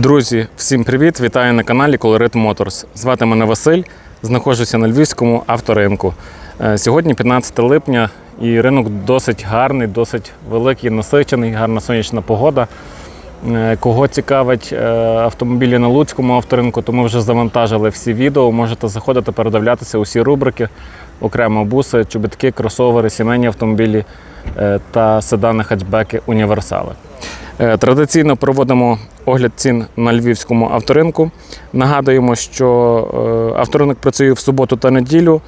Друзі, всім привіт! Вітаю на каналі Colorit Motors. Звати мене Василь, знаходжуся на львівському авторинку. Е, Сьогодні 15 липня і ринок досить гарний, досить великий, насичений, гарна сонячна погода. Е, Кого цікавить е, автомобілі на Луцькому авторинку, то ми вже завантажили всі відео. Можете заходити, передивлятися усі рубрики, окремо буси, чобітки, кросовери, сімейні автомобілі та седани, хетчбеки, універсали. Е, Традиційно проводимо огляд цін на львівському авторинку. Нагадуємо, що е, авторинок працює в суботу та неділю.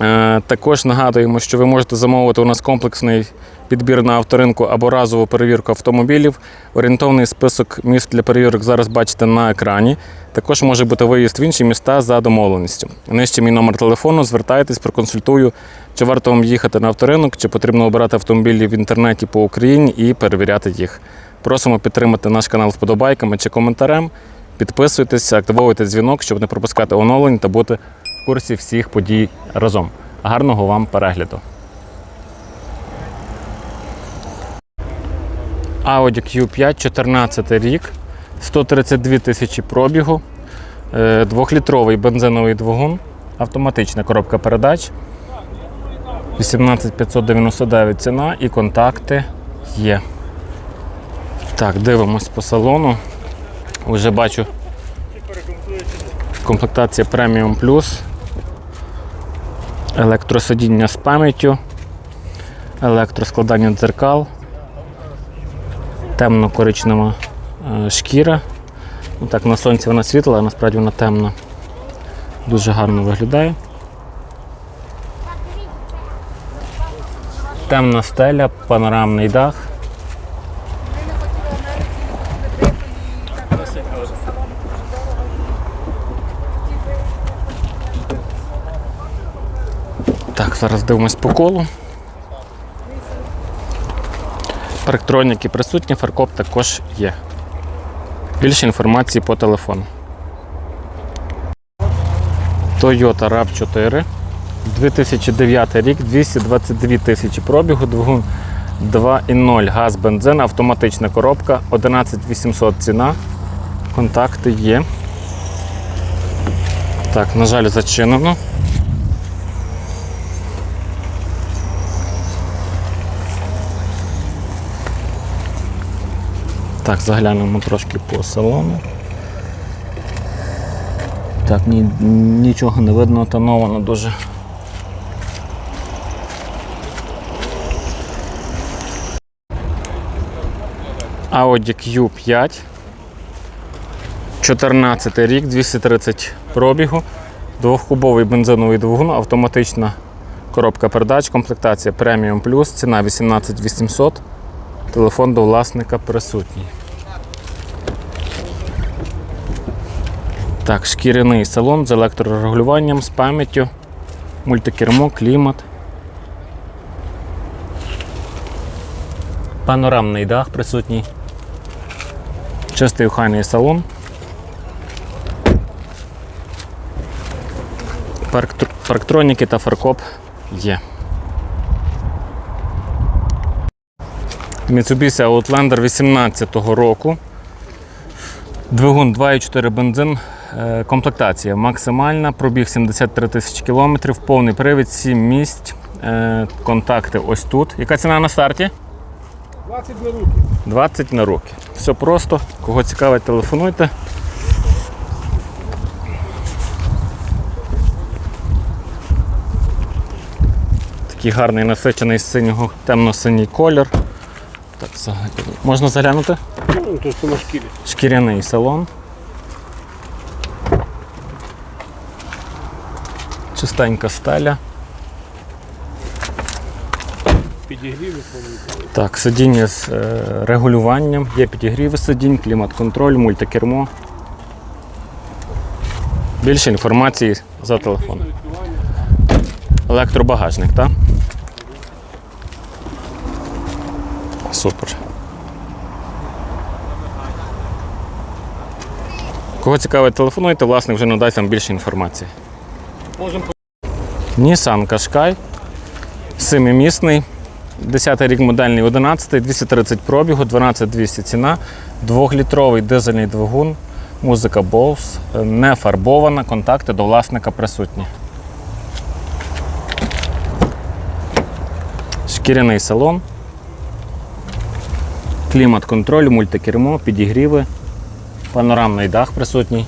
Е, Також нагадуємо, що ви можете замовити у нас комплексний підбір на авторинку або разову перевірку автомобілів. Орієнтовний список міст для перевірок зараз бачите на екрані. Також може бути виїзд в інші міста за домовленістю. Нижче мій номер телефону, звертайтесь, проконсультую, чи варто вам їхати на авторинок, чи потрібно обирати автомобілі в інтернеті по Україні і перевіряти їх. Просимо підтримати наш канал вподобайками чи коментарем. Підписуйтесь, активовуйте дзвінок, щоб не пропускати оновлень та бути курсі всіх подій разом. Гарного вам перегляду! Audi Q5, 14 рік, 132 тисячі пробігу, е, двохлітровий бензиновий двигун, автоматична коробка передач, 18599 ціна і контакти є. Так, дивимось по салону. Уже бачу комплектація Premium Plus, електросидіння з пам'яттю, електроскладання дзеркал, темно-коричнева е, шкіра. Ну, так, на сонці вона світла, а насправді вона темна. Дуже гарно виглядає. Темна стеля, панорамний дах. Так, зараз дивимось по колу. Парктроніки присутні, фаркоп також є. Більше інформації по телефону. Toyota RAV4. 2009 рік, 222 тисячі пробігу, двигун 2.0 газ бензин, автоматична коробка, 11800 ціна. Контакти є. Так, на жаль, зачинено. Так, заглянемо трошки по салону. Так, ні, нічого не видно, тоновано дуже. Audi Q5. 14 рік, 230 пробігу, двохкубовий бензиновий двигун, автоматична коробка передач, комплектація Premium Plus, ціна 18800. Телефон до власника присутній. Так, шкіряний салон з електрорегулюванням, з пам'яттю, мультикермо, клімат. Панорамний дах присутній. Чистий охайний салон. Парктроніки та фаркоп є. Mitsubishi Outlander 18-го року. Двигун 2,4 бензин. Е, Комплектація максимальна, пробіг 73 тисячі кілометрів, повний привід, 7 місць. Е, Контакти ось тут. Яка ціна на старті? 20 на руки. 20 на руки. Все просто. Кого цікавить, телефонуйте. Такий гарний насичений синього, темно-синій колір. Так. Можна заглянути? Ну, то на шкірі. Шкіряний салон. Чистенька стеля. Підігріви. Так, сидіння з е, регулюванням, є підігріви сидінь, клімат-контроль, мультикермо. Більше інформації за телефоном. Електробагажник, так? Супер. Кого цікавить, телефонуйте, власник вже надасть вам більше інформації. Nissan Qashqai, семимісний, 10 рік модельний 11, 230 пробігу, 12200 ціна, 2-літровий дизельний двигун, музика Bose, е, не фарбована, контакти до власника присутні. Шкіряний салон, клімат-контроль, мультикермо, підігріви, панорамний дах присутній.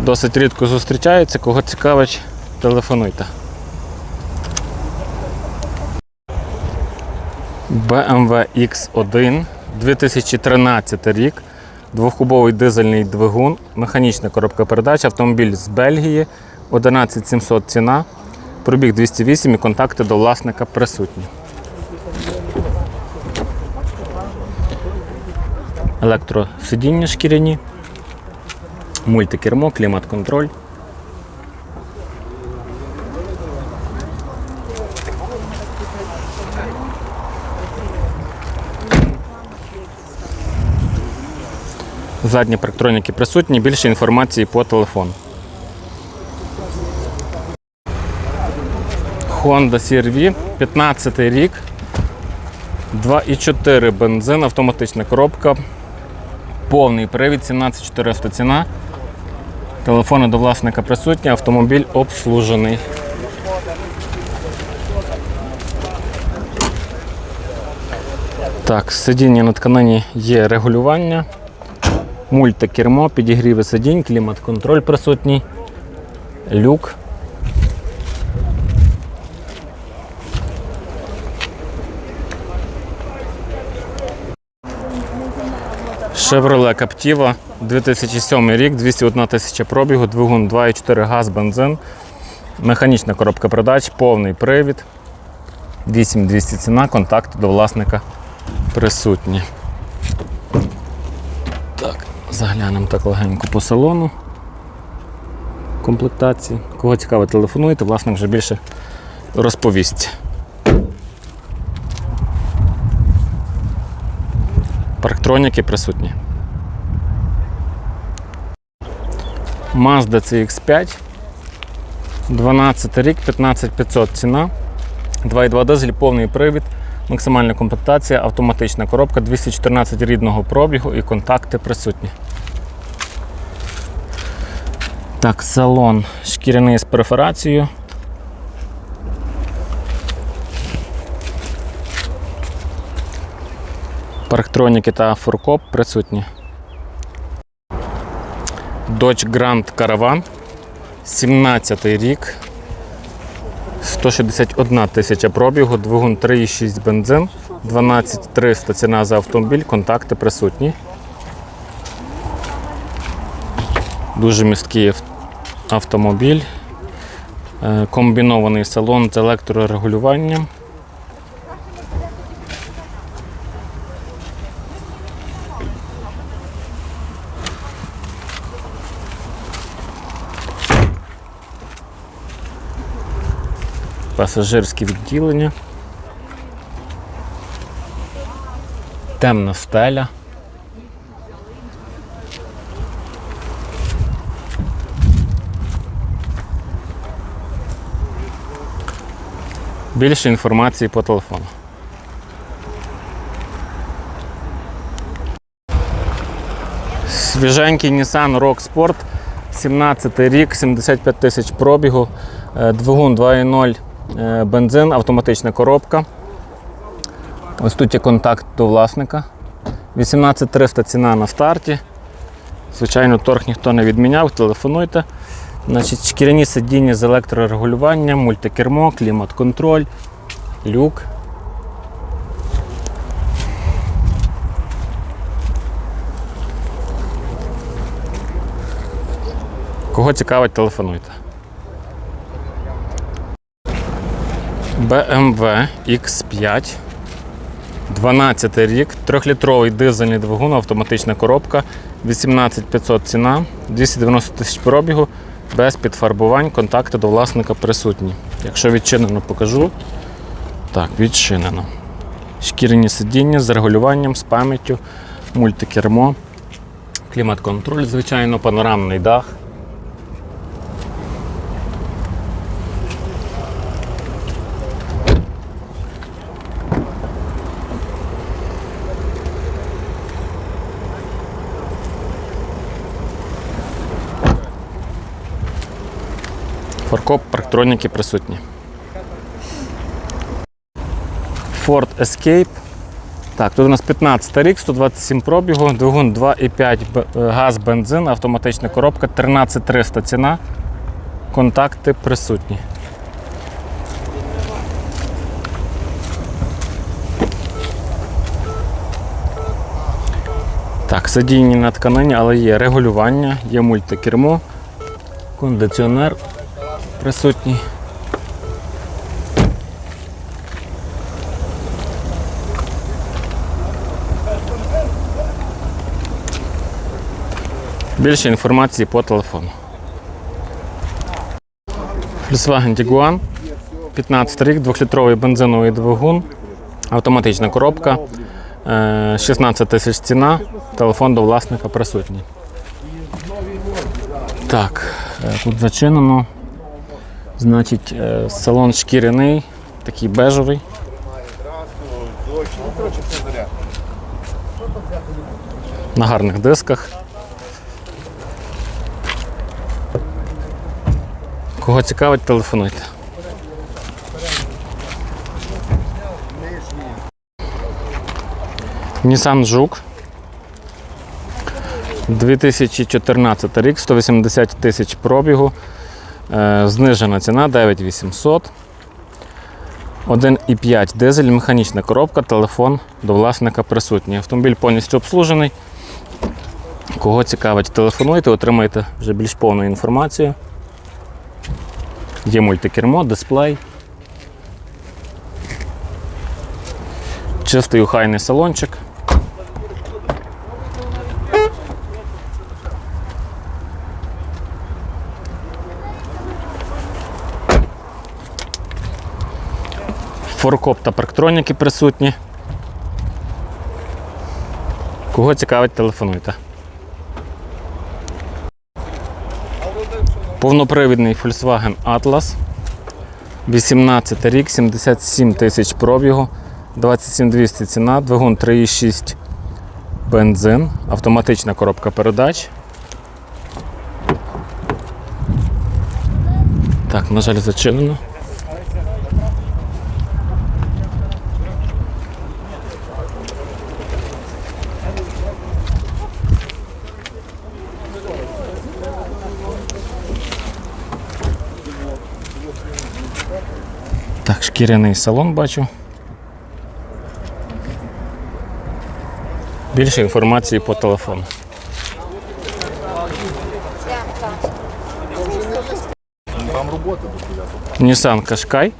Досить рідко зустрічається, кого цікавить, телефонуйте. BMW X1 2013 рік. Двохкубовий дизельний двигун, механічна коробка передач, автомобіль з Бельгії, 11700 ціна, пробіг 208 і контакти до власника присутні. Електросидіння шкіряні, мультикермо, клімат-контроль. Задні парктроніки присутні, більше інформації по телефону. Honda CR-V, 15 рік, 2,4 бензин, автоматична коробка, повний привід, 17400 ціна. Телефони до власника присутні, автомобіль обслужений. Так, сидіння на тканині є регулювання, мультикермо, підігріви сидінь, клімат-контроль присутній, люк. Chevrolet Captiva, 2007 рік, 201 тисяча пробігу, двигун 2,4 газ, бензин, механічна коробка передач, повний привід, 8200 ціна, контакти до власника присутні. Так, заглянемо так легенько по салону комплектації. Кого цікаво, телефонуйте, власник вже більше розповість. Парктроніки присутні. Mazda CX5. 12 рік, 15500 ціна. 2,2 дизель, повний привід, максимальна комплектація, автоматична коробка, 214 рідного пробігу і контакти присутні. Так, салон шкіряний з перфорацією. Парктроніки та фуркоп присутні. Dodge Grand Caravan. 17 рік. 161 тисяча пробігу, двигун 3,6 бензин, 12300 ціна за автомобіль, контакти присутні. Дуже місткий автомобіль. Е, Комбінований салон з електрорегулюванням. Пасажирське відділення. Темна стеля. Більше інформації по телефону. Свіженький Nissan Rock Sport, 17 рік, 75 тисяч пробігу, е, двигун 2.0 е, бензин, автоматична коробка. Ось тут є контакт до власника. 18300 ціна на старті. Звичайно, торг ніхто не відміняв, телефонуйте. Значить, шкіряні сидіння з електрорегулюванням, мультикермо, клімат-контроль, люк. Кого цікавить, телефонуйте. BMW X5. 12 рік, 3-літровий дизельний двигун, автоматична коробка, 18500 ціна, 290 тисяч пробігу, без підфарбувань, контакти до власника присутні. Якщо відчинено, покажу. Так, відчинено. Шкіряні сидіння з регулюванням, з пам'яттю, мультикермо, клімат-контроль, звичайно, панорамний дах. Форкоп, парктроніки присутні. Ford Escape. Так, тут у нас 15 рік, 127 пробігу, двигун 2,5 е, газ, бензин, автоматична коробка, 13300 ціна. Контакти присутні. Так, сидіння на тканині, але є регулювання, є мультикермо, кондиціонер присутній. Більше інформації по телефону. Volkswagen Tiguan, 15 рік, 2-літровий бензиновий двигун, автоматична коробка, е, 16 тисяч ціна, телефон до власника присутній. Так, е, тут зачинено. Значить, е, салон шкіряний, такий бежевий. На гарних дисках. Кого цікавить, телефонуйте. Nissan Жук. 2014 рік, 180 тисяч пробігу. Е, Знижена ціна 9800. 1,5 дизель, механічна коробка, телефон до власника присутній. Автомобіль повністю обслужений. Кого цікавить, телефонуйте, отримаєте вже більш повну інформацію. Є мультикермо, дисплей. Чистий ухайний салончик. Форкоп та парктроніки присутні. Кого цікавить, телефонуйте. Повнопривідний Volkswagen Atlas. 18 рік, 77 тисяч пробігу, 27200 ціна, двигун 3,6 бензин, автоматична коробка передач. Так, на жаль, зачинено. Так, шкіряний салон бачу. Більше інформації по телефону. Nissan Qashqai.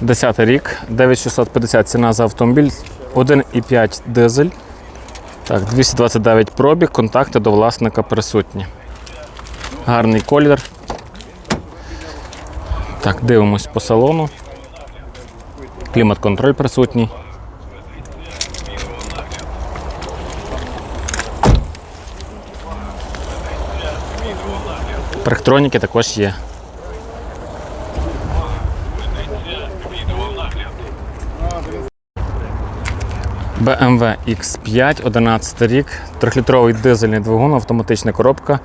10 рік, 9650 ціна за автомобіль, 1,5 дизель. Так, 229 пробіг, контакти до власника присутні. Гарний колір. Так, дивимось по салону. Клімат-контроль присутній. Парктроніки також є. BMW X5, 11 рік, 3-літровий дизельний двигун, автоматична коробка.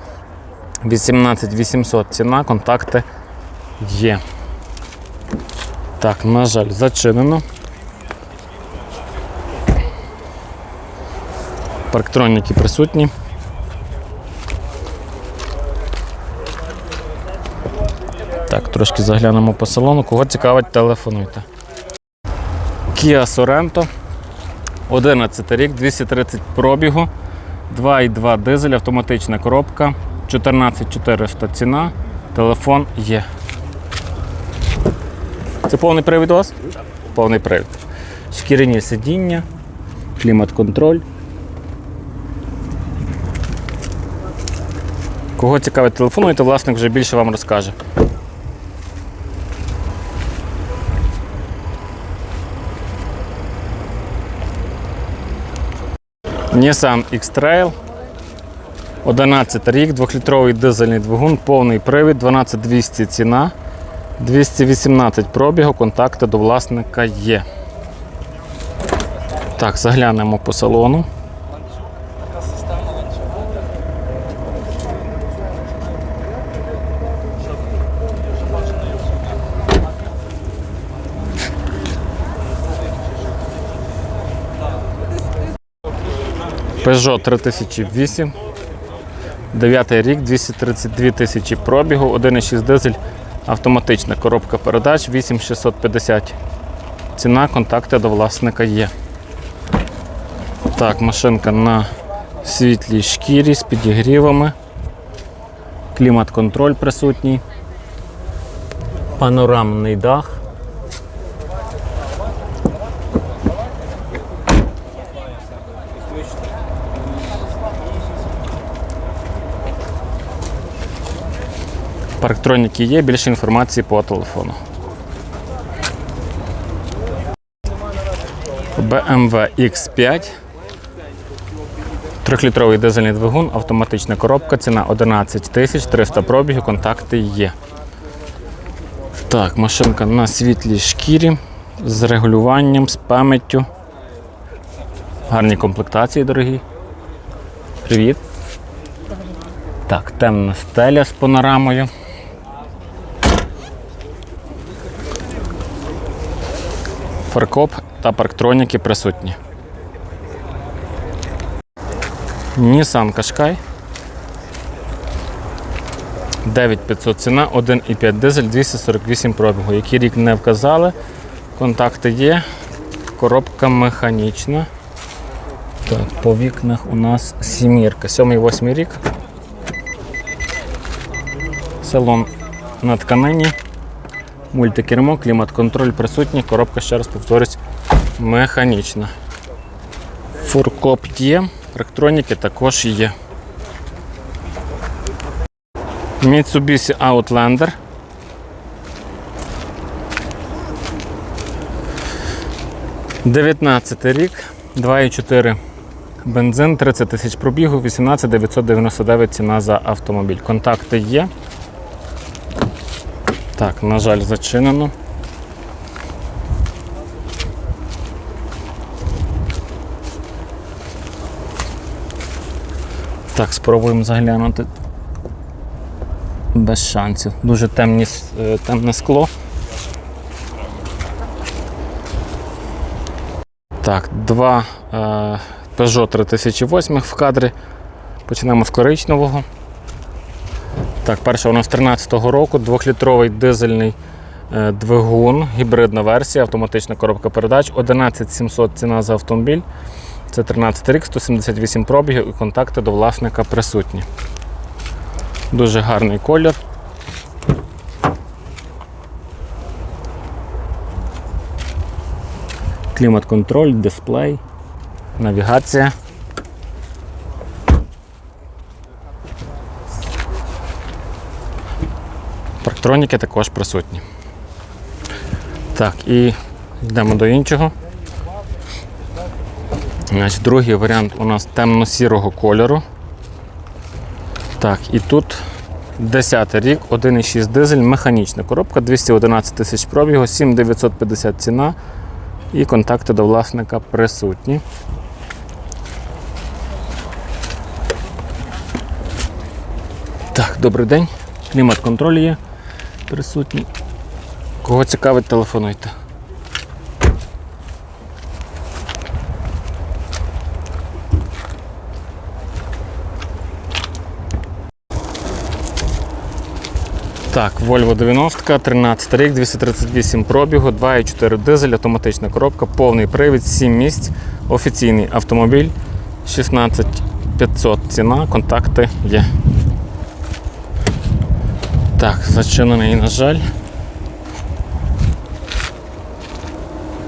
18800 ціна, контакти є. Так, на жаль, зачинено. Парктроніки присутні. Так, трошки заглянемо по салону. Кого цікавить, телефонуйте. Kia Sorento. 11 рік, 230 пробігу, 2,2 дизель, автоматична коробка, 14400 ціна, телефон є. Це повний привід у вас? Повний привід. Шкіряні сидіння, клімат-контроль. Кого цікавить, телефонуйте, власник вже більше вам розкаже. Nissan X-Trail. 11 рік, 2-літровий дизельний двигун, повний привід, 12200 ціна, 218 пробігу, контакти до власника є. Так, заглянемо по салону. Peugeot 3008, 9 рік, 232 тисячі пробігу, 1,6 дизель автоматична коробка передач, 8650. Ціна, контакти до власника є. Так, машинка на світлій шкірі з підігрівами. Клімат-контроль присутній. Панорамний дах. Парктроніки є, більше інформації по телефону. BMW X5. Трьохлітровий дизельний двигун, автоматична коробка, ціна 11 тисяч 300 пробігів, контакти є. Так, машинка на світлій шкірі з регулюванням, з пам'яттю. Гарні комплектації, дорогі. Привіт. Так, темна стеля з панорамою. Фаркоп та парктроніки присутні. Nissan Qashqai. 9500 ціна, 1,5 дизель, 248 пробігу. Який рік не вказали. Контакти є. Коробка механічна. Так, по вікнах у нас сімірка. 7-8 рік. Салон на тканині. Мультикермо, клімат-контроль присутній. Коробка, ще раз повторюсь, механічна. Фуркоп є, електроніки також є. Mitsubishi Outlander. Дев'ятнадцятий рік, 2,4 бензин, 30 тисяч пробігу, 18 999 ціна за автомобіль. Контакти є. Так, на жаль, зачинено. Так, спробуємо заглянути. Без шансів. Дуже темні, е, темне скло. Так, два е, Peugeot 3008 в кадрі. Почнемо з коричневого. Так, перша у нас 13-го року, 2-літровий дизельний е, двигун, гібридна версія, автоматична коробка передач, 11700 ціна за автомобіль. Це 13 рік, 178 пробігів і контакти до власника присутні. Дуже гарний колір. Клімат-контроль, дисплей, навігація. Парктроніки також присутні. Так, і йдемо до іншого. Значить, Другий варіант у нас темно-сірого кольору. Так, і тут 10 рік, 1,6 дизель, механічна коробка, 211 тисяч пробігу, 7950 ціна і контакти до власника присутні. Так, добрий день. Клімат-контроль є присутній. Кого цікавить, телефонуйте. Так, Volvo 90, 13 рік, 238 пробігу, 2,4 дизель, автоматична коробка, повний привід, 7 місць, офіційний автомобіль, 16500 ціна, контакти є. Так, зачинений, на жаль.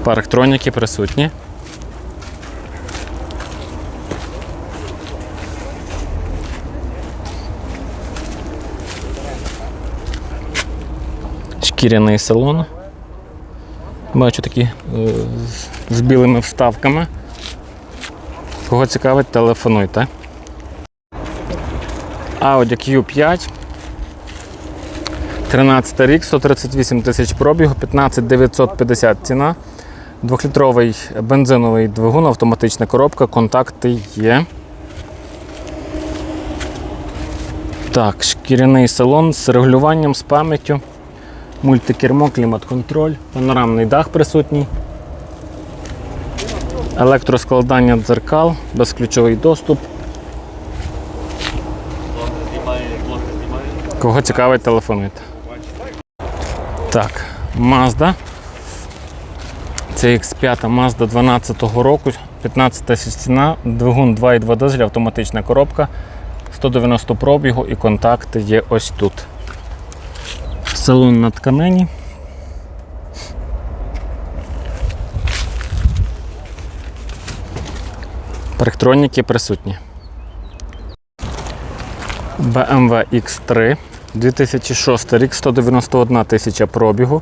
Парктроніки присутні. Шкіряний салон. Бачу такі е, з- білими вставками. Кого цікавить, телефонуйте. Audi Q5. 13 рік, 138 тисяч пробігу, 15 950 ціна. Двохлітровий бензиновий двигун, автоматична коробка, контакти є. Так, шкіряний салон з регулюванням, з пам'яттю, мультикермо, клімат-контроль, панорамний дах присутній. Електроскладання дзеркал, безключовий доступ. Кого цікавить, телефонуйте. Так, Mazda. Це X5 Mazda 12 року, 15 тисяч ціна, двигун 2,2 дизель, автоматична коробка, 190 пробігу і контакти є ось тут. Салон на тканині. Парктроніки присутні. BMW X3 2006 рік, 191 тисяча пробігу.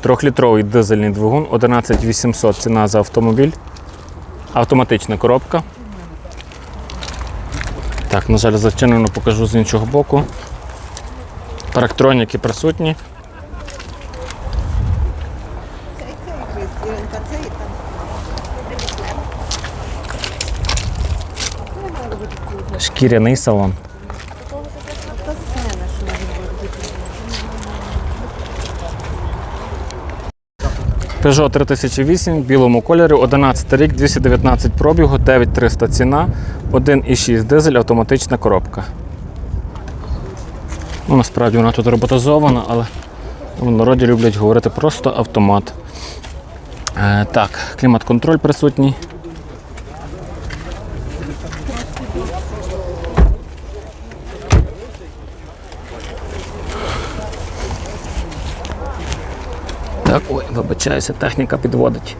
Трьохлітровий дизельний двигун, 11800 ціна за автомобіль. Автоматична коробка. Так, на жаль, зачинено покажу з іншого боку. Парктроніки присутні. Шкіряний салон. Та сцена, що може бути. Peugeot 3008 в білому кольорі, 11 рік, 219 пробігу, 9300 ціна, 1,6 дизель, автоматична коробка. Ну, насправді вона тут роботизована, але в народі люблять говорити просто автомат. Е, так, клімат-контроль присутній. Так, ой, вибачаюся, техніка підводить.